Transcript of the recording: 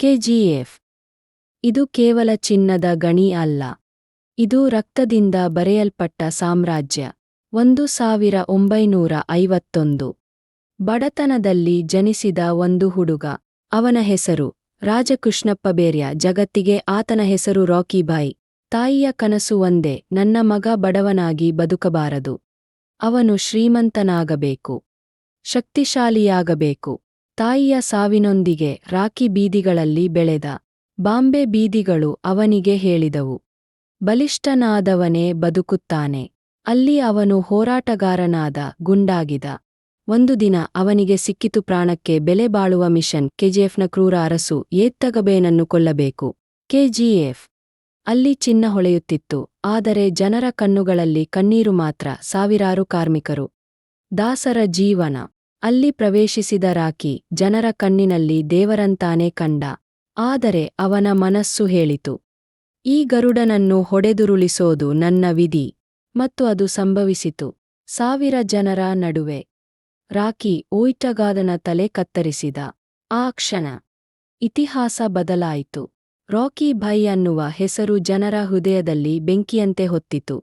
KGF. ಇದು ಕೇವಲ ಚಿನ್ನದ ಗಣಿ ಅಲ್ಲ. ಇದು ರಕ್ತದಿಂದ ಬರೆಯಲ್ಪಟ್ಟ ಸಾಮ್ರಾಜ್ಯ. ಒಂದು ಸಾವಿರ ಒಂಬೈನೂರ ಐವತ್ತೊಂದು. ಬಡತನದಲ್ಲಿ ಜನಿಸಿದ ಒಂದು ಹುಡುಗ. ಅವನ ಹೆಸರು ರಾಜಕೃಷ್ಣಪ್ಪ ಬೇರ್ಯ. ಜಗತ್ತಿಗೆ ಆತನ ಹೆಸರು ರಾಕಿಬಾಯಿ ತಾಯಿಯ ಕನಸು ಒಂದೇ. ನನ್ನ ಮಗ ಬಡವನಾಗಿ ಬದುಕಬಾರದು. ಅವನು ಶ್ರೀಮಂತನಾಗಬೇಕು. ಶಕ್ತಿಶಾಲಿಯಾಗಬೇಕು. ತಾಯಿಯ ಸಾವಿನೊಂದಿಗೆ ರಾಕಿ ಬೀದಿಗಳಲ್ಲಿ ಬೆಳೆದ. ಬಾಂಬೆ ಬೀದಿಗಳು ಅವನಿಗೆ ಹೇಳಿದವು. ಬಲಿಷ್ಠನಾದವನೇ ಬದುಕುತ್ತಾನೆ. ಅಲ್ಲಿ ಅವನು ಹೋರಾಟಗಾರನಾದ ಗುಂಡಾಗಿದ. ಒಂದು ದಿನ ಅವನಿಗೆ ಸಿಕ್ಕಿತು ಪ್ರಾಣಕ್ಕೆ ಬೆಲೆ ಬಾಳುವ ಮಿಷನ್ ಕೆಜಿಎಫ್ನ ಕ್ರೂರ ಅರಸು ಏತ್ತಗಬೇನನ್ನು ಕೊಲ್ಲಬೇಕು. ಕೆಜಿಎಫ್. ಅಲ್ಲಿ ಚಿನ್ನ ಹೊಳೆಯುತ್ತಿತ್ತು. ಆದರೆ ಜನರ ಕಣ್ಣುಗಳಲ್ಲಿ ಕಣ್ಣೀರು ಮಾತ್ರ ಸಾವಿರಾರು ಕಾರ್ಮಿಕರು. ದಾಸರ ಜೀವನ. ಅಲ್ಲಿ ಪ್ರವೇಶಿಸಿದ ರಾಕಿ ಜನರ ಕಣ್ಣಿನಲ್ಲಿ ದೇವರಂತಾನೆ ಕಂಡ. ಆದರೆ ಅವನ ಮನಸ್ಸು ಹೇಳಿತು. ಈ ಗರುಡನನ್ನು ಹೊಡೆದುರುಳಿಸೋದು ನನ್ನ ವಿಧಿ. ಮತ್ತು ಅದು ಸಂಭವಿಸಿತು. ಸಾವಿರ ಜನರ ನಡುವೆ. ರಾಕಿ ಓಯ್ಟಗಾದನ ತಲೆ ಕತ್ತರಿಸಿದ. ಆ ಕ್ಷಣ. ಇತಿಹಾಸ ಬದಲಾಯಿತು. ರಾಕಿ ಭೈ ಅನ್ನುವ ಹೆಸರು ಜನರ ಹೃದಯದಲ್ಲಿ ಬೆಂಕಿಯಂತೆ ಹೊತ್ತಿತು.